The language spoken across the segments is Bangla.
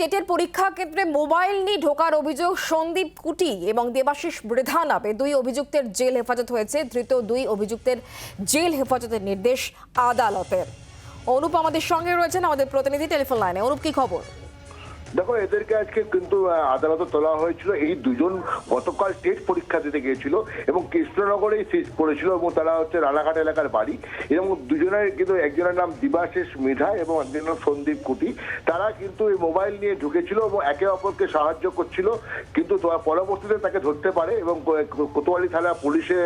টেটের পরীক্ষা ক্ষেত্রে মোবাইল নিয়ে ঢোকার অভিযোগ সন্দীপ কুটি এবং দেবাশিস বৃধা নামে দুই অভিযুক্তের জেল হেফাজত হয়েছে, ধৃত দুই অভিযুক্তের জেল হেফাজতের নির্দেশ আদালতের। অনুপ আমাদের সঙ্গে রয়েছেন, আমাদের প্রতিনিধি টেলিফোন লাইনে। অনুপ, কি খবর? দেখো, এদেরকে আজকে কিন্তু আদালতে তোলা হয়েছিল। এই দুজন গতকাল টেট পরীক্ষা দিতে গিয়েছিল এবং কৃষ্ণনগরেই সিজ করেছিল এবং তারা হচ্ছে রানাঘাট এলাকার বাড়ি। এবং দুজনের কিন্তু, একজনের নাম দিবাশিস মৃধা এবং একজনের নাম সন্দীপ কুটি। তারা কিন্তু এই মোবাইল নিয়ে ঢুকেছিল এবং একে অপরকে সাহায্য করছিল। কিন্তু পরবর্তীতে তাকে ধরতে পারে এবং কোতোয়ালি থানা পুলিশে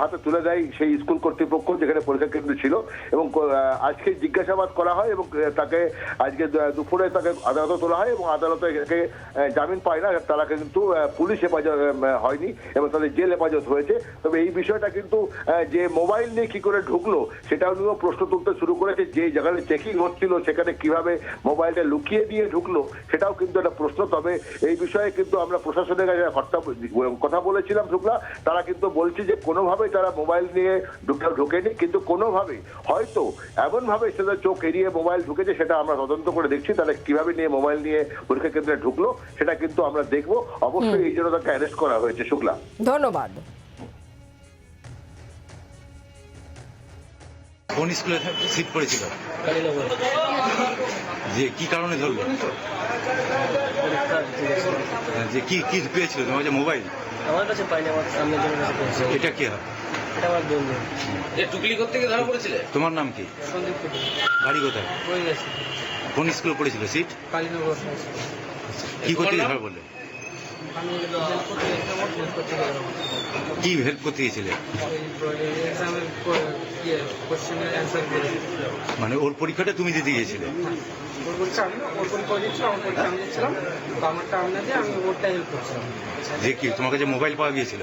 হাতে তুলে দেয় সেই স্কুল কর্তৃপক্ষ যেখানে পরীক্ষা কেন্দ্র ছিল। এবং আজকে জিজ্ঞাসাবাদ করা হয় এবং তাকে আজকে দুপুরে তাকে আদালতে তোলা হয়। এবং আদালতে জামিন পায় না। তারা কিন্তু পুলিশ হেফাজত হয়নি এবং তাদের জেল হেফাজত হয়েছে। তবে এই বিষয়টা কিন্তু যে মোবাইল নিয়ে কি করে ঢুকলো, সেটাও নিয়েও প্রশ্ন তুলতে শুরু করেছে। যে জায়গায় চেকিং হচ্ছিল, সেখানে কীভাবে মোবাইলটা লুকিয়ে দিয়ে ঢুকলো, সেটাও কিন্তু একটা প্রশ্ন। তবে এই বিষয়ে কিন্তু আমরা প্রশাসনের কাছে কথা বলেছিলাম, শুক্লা। তারা কিন্তু বলছে যে, কোনোভাবেই তারা মোবাইল নিয়ে ঢুকে, ঢোকেনি। কিন্তু কোনোভাবে হয়তো এমনভাবে সেটা চোখ এড়িয়ে মোবাইল ঢুকেছে, সেটা আমরা তদন্ত করে দেখছি। তারা কীভাবে নিয়ে মোবাইল নিয়ে পরীক্ষা কেন্দ্রে ঢুকলো সেটা কিন্তু আমরা দেখব। অবশ্যই এই জন্য তাকে অ্যারেস্ট করা হয়েছে শুক্লা। ধন্যবাদ। কোন স্কুলে সিট পড়েছিল? যে কি কারণে ধরলো। যে কি কি পেয়েছিল? তোমার যে মোবাইল? আমার কাছে পাইনি আমার পেয়েছে এটা কি হয়? এটা আমার বন্ধু এ টুকলি করতে গিয়ে ধরা পড়েছিলে? তোমার নাম কি? সন্দীপ কুটু বাড়ি কোথায়? হয়ে গেছে। কোন স্কুলে পড়েছিল? সিট? কালীনগর কি করতে? ধরা বললে কি হেল্প করতে গিয়েছিলে? ইয়ে মানে ওর পরীক্ষাটা তুমি দিতে গিয়েছিলে? করছিলাম। যে কি তোমার কাছে মোবাইল পাওয়া গিয়েছিল?